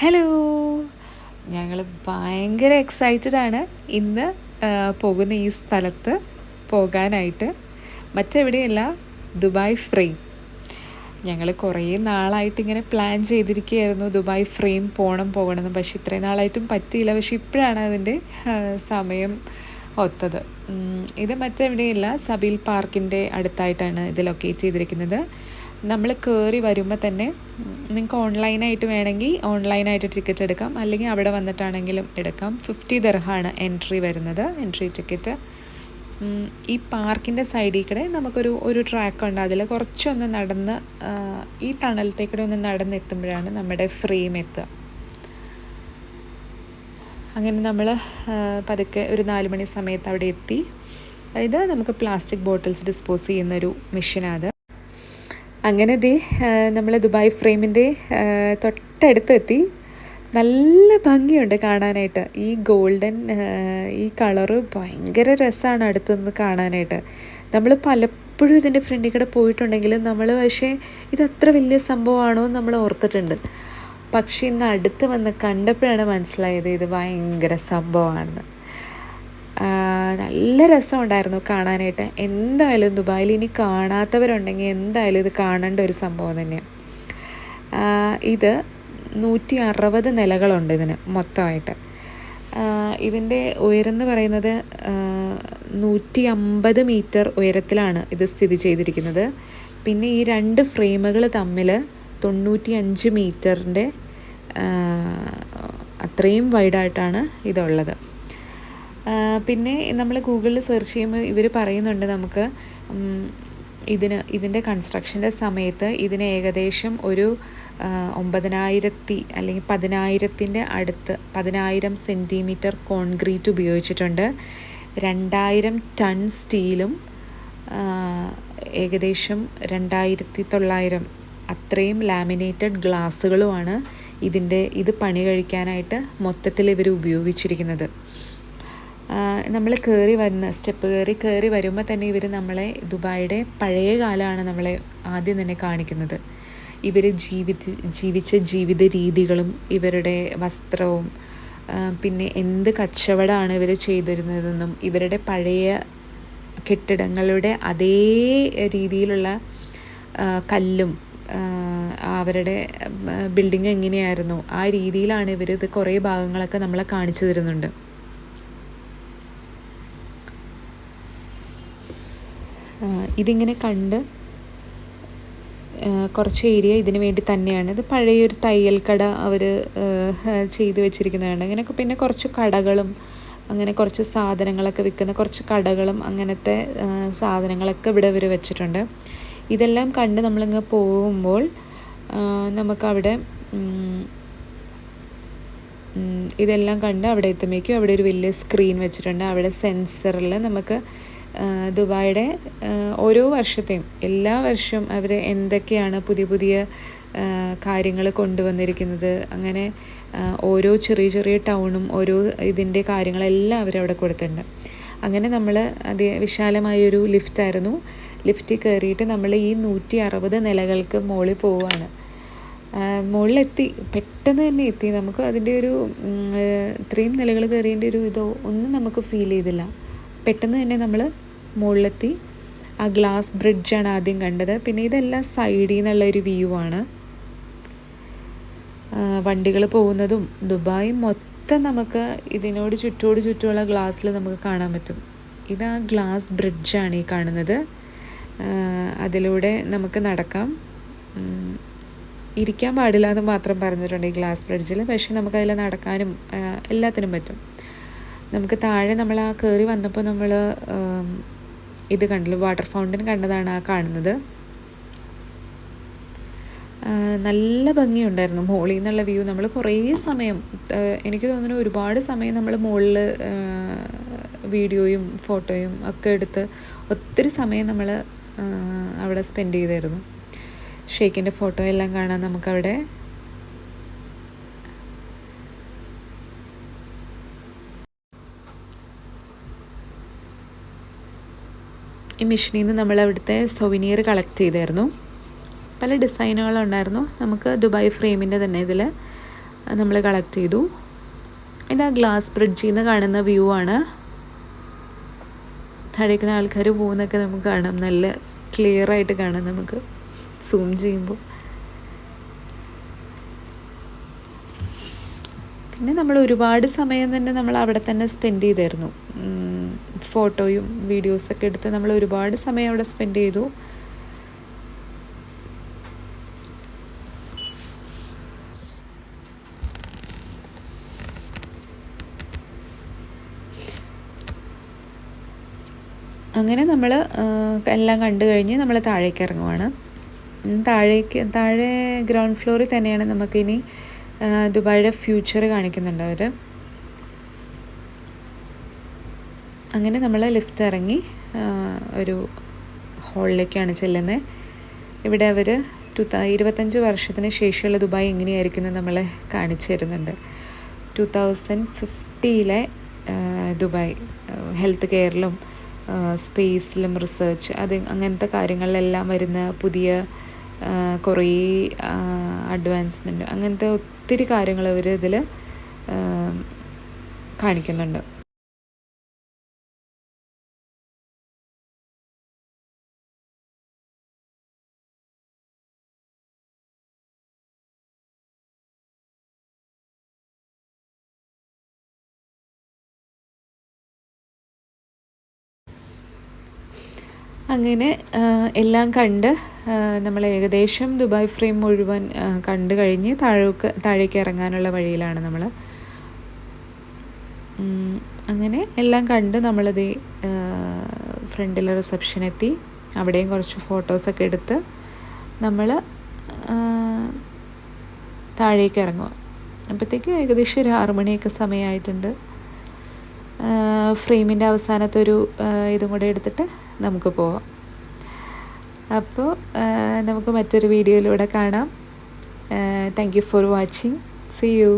Hello ഞങ്ങൾ ഭയങ്കര excited ആണ്. ഇന്ന് പോകുന്ന ഈ സ്ഥലത്ത് പോകാനായിട്ട്. മറ്റെവിടെയല്ല ദുബായ് ഫ്രെയിം ഞങ്ങൾ കുറേ നാളായിട്ട് ഇങ്ങനെ പ്ലാൻ ചെയ്തിരിക്കുകയായിരുന്നു ദുബായ് ഫ്രെയിം പോകണം പോകണമെന്ന്. പക്ഷെ ഇത്രയും നാളായിട്ടും പറ്റിയില്ല. പക്ഷെ ഇപ്പോഴാണ് അതിന്റെ സമയം ഒത്തത്. ഇത് മറ്റെവിടെയല്ല സബീൽ പാർക്കിന്റെ അടുത്തായിട്ടാണ് ഇത് ലൊക്കേറ്റ് ചെയ്തിരിക്കുന്നത്. നമ്മൾ കയറി വരുമ്പോൾ തന്നെ നിങ്ങൾക്ക് ഓൺലൈനായിട്ട് വേണമെങ്കിൽ ഓൺലൈനായിട്ട് ടിക്കറ്റ് എടുക്കാം. അല്ലെങ്കിൽ അവിടെ വന്നിട്ടാണെങ്കിലും എടുക്കാം. ഫിഫ്റ്റി ദർഹാണ് എൻട്രി വരുന്നത്. എൻട്രി ടിക്കറ്റ് ഈ പാർക്കിന്റെ സൈഡിൽ കൂടെ നമുക്കൊരു ഒരു ട്രാക്ക് ഉണ്ട്. അതിൽ കുറച്ചൊന്ന് നടന്ന് ഈ തണലത്തേക്കൂടെ ഒന്ന് നടന്നെത്തുമ്പോഴാണ് നമ്മുടെ ഫ്രെയിം എത്തുക. അങ്ങനെ നമ്മൾ പതുക്കെ ഒരു നാല് മണി സമയത്ത് അവിടെ എത്തി. അതായത് നമുക്ക് പ്ലാസ്റ്റിക് ബോട്ടിൽസ് ഡിസ്പോസ് ചെയ്യുന്നൊരു മെഷീനാണ് അങ്ങനെ ദേ നമ്മൾ ദുബായ് ഫ്രെയിമിന്റെ തൊട്ടടുത്ത് എത്തി നല്ല ഭംഗിയുണ്ട് കാണാനായിട്ട്. ഈ ഗോൾഡൻ ഈ കളറ് ഭയങ്കര രസമാണ് അടുത്തുനിന്ന് കാണാനായിട്ട്. നമ്മൾ പലപ്പോഴും ഇതിന്റെ ഫ്രണ്ടിൽ കൂടെ പോയിട്ടുണ്ടെങ്കിലും നമ്മൾ പക്ഷേ ഇതത്ര വലിയ സംഭവമാണോ എന്ന് നമ്മൾ ഓർത്തിട്ടുണ്ട്. പക്ഷേ ഇന്ന് അടുത്ത് വന്ന് കണ്ടപ്പോഴാണ് മനസ്സിലായത് ഇത് ഭയങ്കര സംഭവമാണെന്ന്. നല്ല രസമുണ്ടായിരുന്നു കാണാനായിട്ട്. എന്തായാലും ദുബായിൽ ഇനി കാണാത്തവരുണ്ടെങ്കിൽ എന്തായാലും ഇത് കാണേണ്ട ഒരു സംഭവം തന്നെയാണ് ഇത് നൂറ്റി അറുപത് നിലകളുണ്ട് ഇതിന് മൊത്തമായിട്ട്. ഇതിന്റെ ഉയരം എന്ന് പറയുന്നത് നൂറ്റി അമ്പത് മീറ്റർ ഉയരത്തിലാണ് ഇത് സ്ഥിതി ചെയ്തിരിക്കുന്നത്. പിന്നെ ഈ രണ്ട് ഫ്രെയിമുകൾ തമ്മിൽ തൊണ്ണൂറ്റി അഞ്ച് മീറ്ററിന്റെ അത്രയും വൈഡായിട്ടാണ് ഇതുള്ളത്. പിന്നെ നമ്മൾ ഗൂഗിളിൽ സെർച്ച് ചെയ്യുമ്പോൾ ഇവർ പറയുന്നുണ്ട് നമുക്ക് ഇതിന് ഇതിന്റെ കൺസ്ട്രക്ഷന്റെ സമയത്ത് ഇതിന് ഏകദേശം ഒരു ഒമ്പതിനായിരത്തി അല്ലെങ്കിൽ പതിനായിരത്തിന്റെ അടുത്ത് പതിനായിരം സെന്റിമീറ്റർ കോൺക്രീറ്റ് ഉപയോഗിച്ചിട്ടുണ്ട്. രണ്ടായിരം ടൺ സ്റ്റീലും ഏകദേശം രണ്ടായിരത്തി തൊള്ളായിരം അത്രയും ലാമിനേറ്റഡ് ഗ്ലാസ്സുകളുമാണ് ഇതിന്റെ ഇത് പണി കഴിക്കാനായിട്ട് മൊത്തത്തിൽ ഇവർ ഉപയോഗിച്ചിരിക്കുന്നത്. നമ്മൾ കയറി വരുന്ന സ്റ്റെപ്പ് കയറി കയറി വരുമ്പോൾ തന്നെ ഇവർ നമ്മളെ ദുബായിയുടെ പഴയ കാലമാണ് നമ്മളെ ആദ്യം തന്നെ കാണിക്കുന്നത്. ഇവർ ജീവിത ജീവിച്ച ജീവിത രീതികളും ഇവരുടെ വസ്ത്രവും പിന്നെ എന്ത് കച്ചവടമാണ് ഇവർ ചെയ്തിരുന്നതെന്നും ഇവരുടെ പഴയ കെട്ടിടങ്ങളുടെ അതേ രീതിയിലുള്ള കല്ലും അവരുടെ ബിൽഡിങ് എങ്ങനെയായിരുന്നു ആ രീതിയിലാണ് ഇവർ ഇത് കുറേ ഭാഗങ്ങളൊക്കെ നമ്മളെ കാണിച്ചു തരുന്നുണ്ട്. ഇതിങ്ങനെ കണ്ട് കുറച്ച് ഏരിയ ഇതിന് വേണ്ടി തന്നെയാണ്. ഇത് പഴയൊരു തയ്യൽ കട അവർ ചെയ്ത് വെച്ചിരിക്കുന്നതാണ്. അങ്ങനെയൊക്കെ പിന്നെ കുറച്ച് കടകളും അങ്ങനെ കുറച്ച് സാധനങ്ങളൊക്കെ വിൽക്കുന്ന കുറച്ച് കടകളും അങ്ങനത്തെ സാധനങ്ങളൊക്കെ ഇവിടെ ഇവർ വെച്ചിട്ടുണ്ട്. ഇതെല്ലാം കണ്ട് നമ്മളിങ്ങ് പോകുമ്പോൾ നമുക്കവിടെ ഇതെല്ലാം കണ്ട് അവിടെ എത്തുമ്പോഴേക്കും അവിടെ ഒരു വലിയ സ്ക്രീൻ വെച്ചിട്ടുണ്ട്. അവിടെ സെൻസറിൽ നമുക്ക് ദുബായിയുടെ ഓരോ വർഷത്തെയും എല്ലാ വർഷവും അവർ എന്തൊക്കെയാണ് പുതിയ പുതിയ കാര്യങ്ങൾ കൊണ്ടുവന്നിരിക്കുന്നത് അങ്ങനെ ഓരോ ചെറിയ ചെറിയ ടൗണും ഓരോ ഇതിന്റെ കാര്യങ്ങളെല്ലാം അവരവിടെ കൊടുത്തിട്ടുണ്ട്. അങ്ങനെ നമ്മൾ അതി വിശാലമായൊരു ലിഫ്റ്റായിരുന്നു ലിഫ്റ്റിൽ കയറിയിട്ട് നമ്മൾ ഈ നൂറ്റി അറുപത് നിലകൾക്ക് മുകളിൽ പോവുകയാണ്. മുകളിലെത്തി പെട്ടെന്ന് തന്നെ എത്തി. നമുക്ക് അതിന്റെ ഒരു ഇത്രയും നിലകൾ കയറിയതിന്റെ ഒരു ഇതോ ഒന്നും നമുക്ക് ഫീൽ ചെയ്തില്ല. പെട്ടെന്ന് തന്നെ നമ്മൾ മുകളിലെത്തി. ആ ഗ്ലാസ് ബ്രിഡ്ജാണ് ആദ്യം കണ്ടത്. പിന്നെ ഇതെല്ലാം സൈഡിൽ നിന്നുള്ള ഒരു വ്യൂ ആണ്. വണ്ടികൾ പോകുന്നതും ദുബായ് മൊത്തം നമുക്ക് ഇതിനോട് ചുറ്റോട് ചുറ്റുമുള്ള ഗ്ലാസ്സിൽ നമുക്ക് കാണാൻ പറ്റും. ഇത് ആ ഗ്ലാസ് ബ്രിഡ്ജാണ് ഈ കാണുന്നത്. അതിലൂടെ നമുക്ക് നടക്കാം. ഇരിക്കാൻ പാടില്ല എന്ന് മാത്രം പറഞ്ഞിട്ടുണ്ട് ഈ ഗ്ലാസ് ബ്രിഡ്ജിൽ പക്ഷെ നമുക്കതിൽ നടക്കാനും എല്ലാത്തിനും പറ്റും. നമുക്ക് താഴെ നമ്മൾ ആ കയറി വന്നപ്പോൾ നമ്മൾ ഇത് കണ്ടല്ലോ വാട്ടർ ഫൗണ്ടൻ കണ്ടതാണ് ആ കാണുന്നത്. നല്ല ഭംഗിയുണ്ടായിരുന്നു മുകളിൽ നിന്നുള്ള വ്യൂ നമ്മൾ കുറേ സമയം എനിക്ക് തോന്നുന്നു ഒരുപാട് സമയം നമ്മൾ മുകളിൽ വീഡിയോയും ഫോട്ടോയും ഒക്കെ എടുത്ത് ഒത്തിരി സമയം നമ്മൾ അവിടെ സ്പെൻഡ് ചെയ്തായിരുന്നു. ഷെയ്ക്കിന്റെ ഫോട്ടോ എല്ലാം കാണാൻ നമുക്കവിടെ ഈ മെഷീനിൽ നിന്ന് നമ്മൾ അവിടുത്തെ സൊവിനിയർ കളക്ട് ചെയ്തായിരുന്നു. പല ഡിസൈനുകളുണ്ടായിരുന്നു നമുക്ക് ദുബായ് ഫ്രെയിമിന്റെ തന്നെ ഇതിൽ നമ്മൾ കളക്ട് ചെയ്തു. ഇതാ ഗ്ലാസ് ബ്രിഡ്ജിൽ നിന്ന് കാണുന്ന വ്യൂ ആണ്. താഴേക്കണ ആൾക്കാർ പോകുന്നൊക്കെ നമുക്ക് കാണാം. നല്ല ക്ലിയർ ആയിട്ട് കാണാം നമുക്ക്. സൂം ചെയ്യുമ്പോൾ. പിന്നെ നമ്മൾ ഒരുപാട് സമയം തന്നെ നമ്മൾ അവിടെ തന്നെ സ്പെൻഡ് ചെയ്തായിരുന്നു. ഫോട്ടോയും വീഡിയോസൊക്കെ എടുത്ത് നമ്മൾ ഒരുപാട് സമയം അവിടെ സ്പെൻഡ് ചെയ്തു. അങ്ങനെ നമ്മൾ എല്ലാം കണ്ടു കഴിഞ്ഞ് നമ്മൾ താഴേക്ക് ഇറങ്ങുവാണ്. താഴേക്ക് താഴെ ഗ്രൗണ്ട് ഫ്ലോറിൽ തന്നെയാണ് നമുക്കിനി ദുബായിയുടെ ഫ്യൂച്ചർ കാണിക്കുന്നുണ്ട് അവർ അങ്ങനെ നമ്മൾ ലിഫ്റ്റ് ഇറങ്ങി ഒരു ഹാളിലേക്കാണ് ചെല്ലുന്നത് ഇവിടെ അവർ ടു ഇരുപത്തഞ്ച് വർഷത്തിന് ശേഷമുള്ള ദുബായ് എങ്ങനെയായിരിക്കും നമ്മളെ കാണിച്ചു തരുന്നുണ്ട്. ടു തൗസൻഡ് ഫിഫ്റ്റിയിലെ ദുബായ് ഹെൽത്ത് കെയറിലും സ്പേസിലും റിസർച്ച് അത് അങ്ങനത്തെ കാര്യങ്ങളിലെല്ലാം വരുന്ന പുതിയ കുറേ അഡ്വാൻസ്മെന്റ് അങ്ങനത്തെ ഒത്തിരി കാര്യങ്ങൾ അവർ ഇതിൽ കാണിക്കുന്നുണ്ട്. അങ്ങനെ എല്ലാം കണ്ട് നമ്മൾ ഏകദേശം ദുബായ് ഫ്രെയിം മുഴുവൻ കണ്ടു കഴിഞ്ഞ് താഴേക്ക് താഴേക്ക് ഇറങ്ങാനുള്ള വഴിയിലാണ് നമ്മൾ. അങ്ങനെ എല്ലാം കണ്ട് നമ്മളത് ഫ്രണ്ടിലെ റിസപ്ഷൻ എത്തി. അവിടെയും കുറച്ച് ഫോട്ടോസൊക്കെ എടുത്ത് നമ്മൾ താഴേക്ക് ഇറങ്ങുക അപ്പോഴത്തേക്ക് ഏകദേശം ഒരു ആറുമണിയൊക്കെ സമയമായിട്ടുണ്ട്. ഫ്രെയിമിന്റെ അവസാനത്തെ ഒരു ഇതും കൂടെ എടുത്തിട്ട് നമുക്ക് പോവാം. അപ്പോൾ നമുക്ക് മറ്റൊരു വീഡിയോയിലൂടെ കാണാം. Thank you for watching see you